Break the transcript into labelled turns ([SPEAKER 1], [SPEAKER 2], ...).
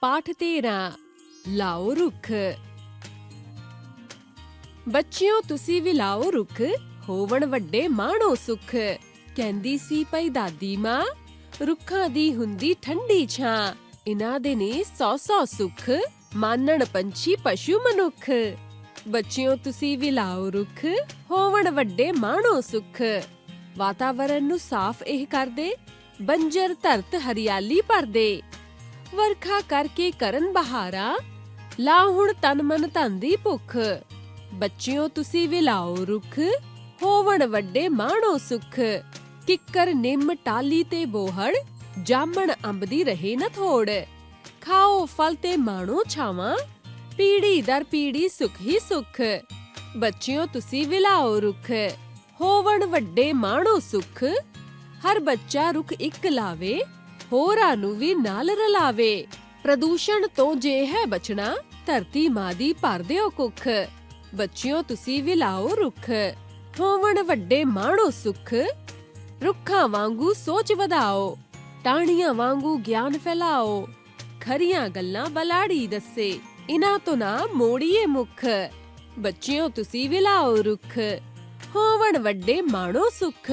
[SPEAKER 1] ਪਾਠ 13 ਲਾਓ ਰੁੱਖ। ਬੱਚਿਓ, ਤੁਸੀਂ ਵੀ ਲਾਓ ਰੁੱਖ, ਹੋਵਣ ਵੱਡੇ ਮਾਣੋ ਸੁਖ। ਕਹਿੰਦੀ ਸੀ ਪਈ ਦਾਦੀ ਮਾਂ, ਰੁੱਖਾਂ ਦੀ ਹੁੰਦੀ ਠੰਡੀ ਛਾਂ, ਇਨ੍ਹਾਂ ਦੇ ਨੇ ਸੌ ਸੌ ਸੁਖ, ਮਾਨਣ ਪੰਛੀ ਪਸ਼ੂ ਮਨੁੱਖ। ਬੱਚਿਓ, ਤੁਸੀਂ ਵੀ ਲਾਓ ਰੁੱਖ, ਹੋਵਣ ਵੱਡੇ ਮਾਣੋ ਸੁਖ। ਵਾਤਾਵਰਨ ਨੂੰ ਸਾਫ਼ ਇਹ ਕਰਦੇ, ਬੰਜਰ ਧਰਤ ਹਰਿਆਲੀ ਭਰਦੇ। ਵਰਖਾ ਕਰਕੇ ਕਰਨ ਬਹਾਰਾ? ਲਾ ਹੁਣ ਤਨ ਮਨ ਧਨ ਦੀ ਭੁੱਖ। ਬੱਚਿਓ, ਤੁਸੀਂ ਵੀ ਲਾਓ ਰੁੱਖ। ਹੋਵਣ ਵੱਡੇ ਮਾਣੋ ਸੁਖ। ਕਿੱਕਰ ਨਿੰਮ ਟਾਲੀ ਤੇ ਬੋਹੜ, ਜਾਮਣ ਅੰਬ ਦੀ ਰਹੇ ਨਾ ਥੋੜ। ਖਾਓ ਫਲ ਤੇ ਮਾਣੋ ਛਾਵਾਂ। ਪੀੜੀ ਦਰ ਪੀੜੀ ਸੁਖ ਹੀ ਸੁਖ। ਬੱਚਿਓ, ਤੁਸੀਂ ਵੀ ਲਾਓ ਰੁੱਖ। ਹੋਵਣ ਵੱਡੇ ਮਾਣੋ ਸੁਖ। ਹਰ ਬੱਚਾ ਰੁੱਖ ਇੱਕ ਲਾਵੇ। ਹੋਰਾਂ ਨੂੰ ਵੀ ਨਾਲ ਰਲਾਵੇ। ਪ੍ਰਦੂਸ਼ਣ ਤੋਂ ਜੇ ਹੈ ਬਚਣਾ, ਧਰਤੀ ਮਾਂ ਦੀ ਭਰ ਦਿਓ ਕੁੱਖ। ਬੱਚਿਓ, ਤੁਸੀਂ ਵੀ ਰੁੱਖ। ਹੋਵਣ ਵੱਡੇ ਮਾਣੋ ਸੁਖ। ਰੁੱਖਾਂ ਵਾਂਗੂ ਸੋਚ ਵਧਾਓ। ਟਾਹਣੀਆਂ ਵਾਂਗੂ ਗਿਆਨ ਫੈਲਾਓ। ਖਰੀਆਂ ਗੱਲਾਂ ਬਲਾੜੀ ਦੱਸੇ। ਇਨਾ ਤੋਂ ਨਾ ਮੋੜੀਏ ਮੁਖ। ਬੱਚਿਓ, ਤੁਸੀਂ ਵਿਲਾਓ ਰੁੱਖ। ਹੋਵਣ ਵੱਡੇ ਮਾਣੋ ਸੁਖ।